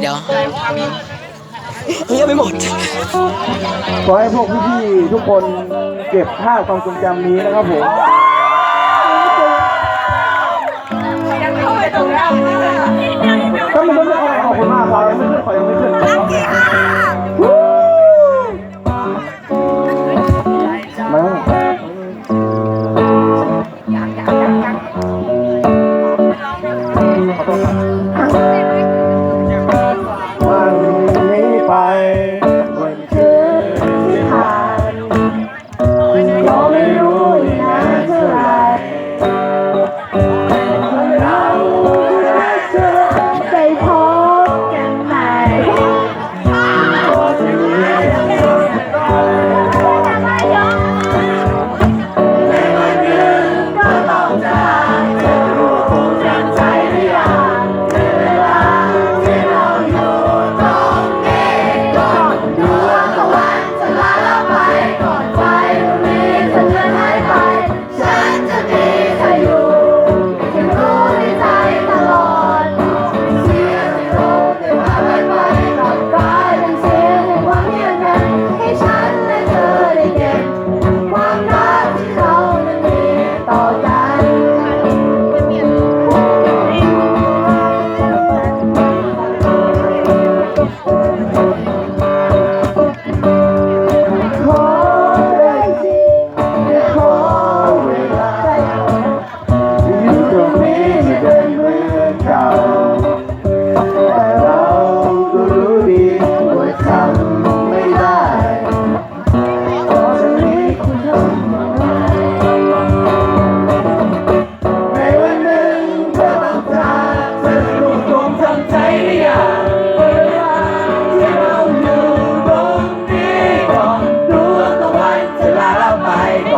เดี๋ยวเฮียไม่หมด ขอให้พวกพี่ๆทุกคนเก็บภาพความทรงจำนี้นะครับผมยังไม่ถ้ามัน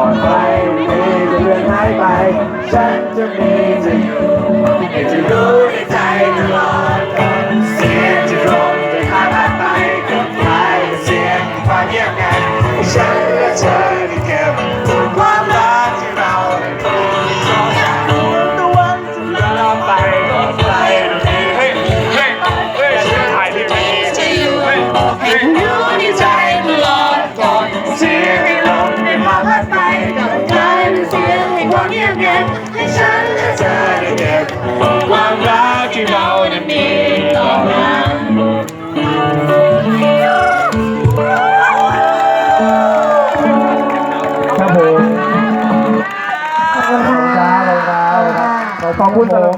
อนไปมีเพื่อนหายไป ฉันจะมีจะอยู่ ผมขอบคุณครับขอบคุณครับขอบคุณสำหรับ